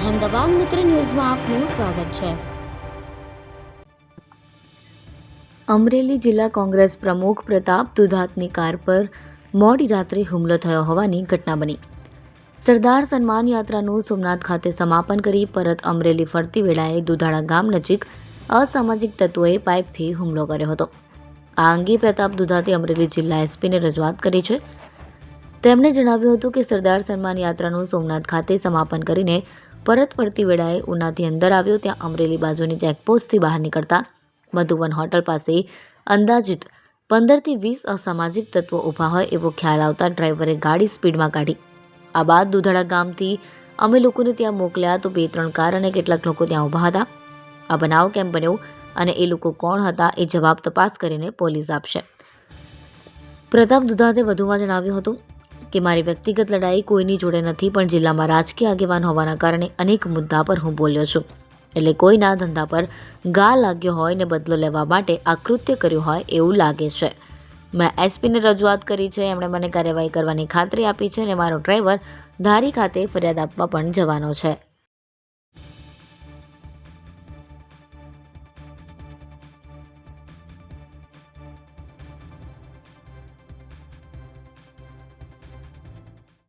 અહેમદાબાદ મિત્ર ન્યૂઝમાં આપનું સ્વાગત છે. અમરેલી જિલ્લા કોંગ્રેસ પ્રમુખ પ્રતાપ દુધાતની કાર પર મોડી રાત્રે હુમલો થયો હોવાની ઘટના બની. સરદાર સન્માન યાત્રાનું સોમનાથ ખાતે સમાપન કરી પરત અમરેલી ફરતી વેળાએ દુધાળા ગામ નજીક અસામાજિક તત્વોએ પાઇપથી હુમલો કર્યો હતો. આ અંગે પ્રતાપ દુધાતે અમરેલી જિલ્લા એસપીને રજૂઆત કરી છે. તેમણે જણાવ્યું હતું કે સરદાર સન્માન યાત્રાનું સોમનાથ ખાતે સમાપન કરીને પરત ફરતી વેળાએ ઉનાથી અંદર આવ્યો ત્યાં અમરેલી બાજુની ચેકપોસ્ટથી બહાર નીકળતા મધુવન હોટલ પાસે અંદાજિત પંદરથી વીસ અસામાજિક તત્વો ઊભા હોય એવો ખ્યાલ આવતા ડ્રાઈવરે ગાડી સ્પીડમાં કાઢી. આ બાદ દુધાળા ગામથી અમે લોકોને ત્યાં મોકલ્યા તો બે ત્રણ કાર અને કેટલાક લોકો ત્યાં ઊભા હતા. આ બનાવ કેમ બન્યો અને એ લોકો કોણ હતા એ જવાબ તપાસ કરીને પોલીસ આપશે. પ્રતાપ દુધાતે વધુમાં જણાવ્યું હતું. કે મારી વ્યક્તિગત લડાઈ કોઈની જોડે નથી, પણ જિલ્લામાં રાજકીય આગેવાન હોવાના કારણે અનેક મુદ્દા પર હું બોલ્યો છું. એટલે કોઈના ધંધા પર ગા લાગ્યો હોય ને બદલો લેવા માટે આ કૃત્ય કર્યું હોય એવું લાગે છે. મેં એસપીને રજૂઆત કરી છે, એમણે મને કાર્યવાહી કરવાની ખાતરી આપી છે અને મારો ડ્રાઈવર ધારી ખાતે ફરિયાદ આપવા પણ જવાનો છે.